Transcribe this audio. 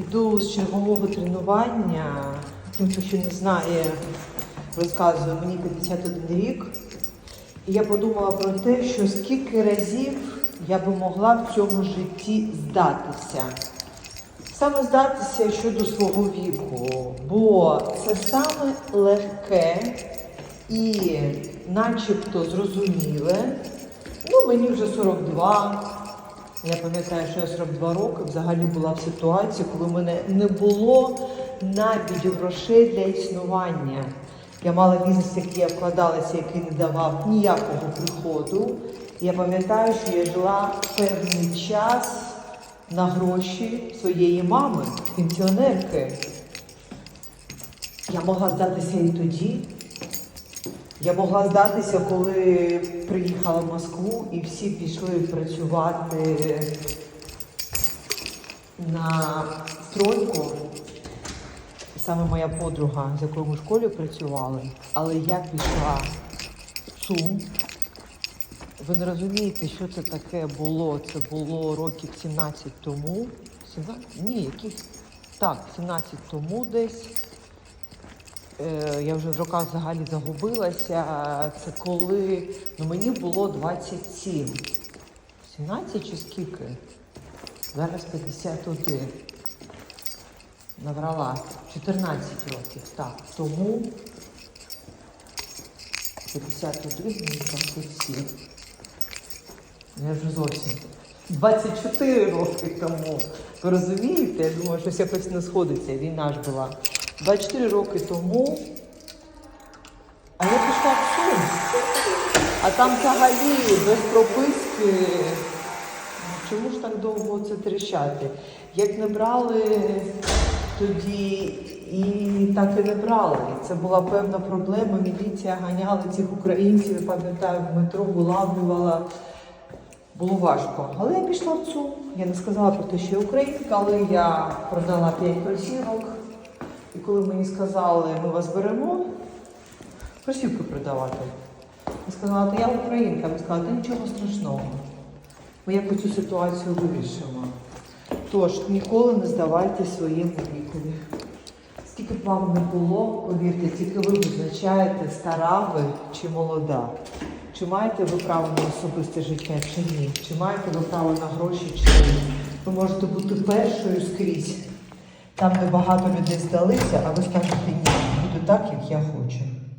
Іду з чергового тренування. Тим, хто ще не знає, розказую, мені 51 рік. І я подумала про те, що скільки разів я би могла в цьому житті здатися. Саме здатися щодо свого віку, бо це саме легке і начебто зрозуміле. Ну, мені вже 42. Я пам'ятаю, що я 42 роки взагалі була в ситуації, коли в мене не було навіть грошей для існування. Я мала бізнес, який я вкладалася, який не давав ніякого приходу. Я пам'ятаю, що я жила певний час на гроші своєї мами, пенсіонерки. Я могла здатися і тоді. Я могла здатися, коли приїхала в Москву і всі пішли працювати на стройку. Саме моя подруга, з якою ми в школі працювали, але я пішла в ЦУМ. Ви не розумієте, що це таке було? Це було років 17 тому. 17? Ні, яких так, 17 тому десь. Е, я вже в роках взагалі загубилася. Це коли ну, мені було 27. 17 чи скільки? Зараз 51. Наврала. 14 років. Так. Тому 51 мені 27. Я вже зовсім. 24 роки тому. Ви розумієте? Я думаю, щось якось не сходиться. Війна ж була. 24 роки тому. А я пішла в Сум. А там взагалі без прописки. Чому ж так довго це тріщати? Як не брали тоді і так і не брали. Це була певна проблема. Міліція ганяла цих українців, я пам'ятаю, в метро вилавлювала. Було важко. Але я пішла в ЦУМ. Я не сказала про те, що я українка, але я продала 5 кросівок. І коли мені сказали, ми вас беремо, кросівки продавати. Я сказала, я українка. Ви сказали, та нічого страшного. Ми якось цю ситуацію вирішимо. Тож, ніколи не здавайте своєму вікові. Скільки б вам не було, повірте, тільки ви визначаєте, стара ви чи молода. Чи маєте ви право на особисте життя чи ні? Чи маєте ви право на гроші чи ні? Ви можете бути першою скрізь. Там де багато людей здалися, а ви скажете ні, буду так, як я хочу.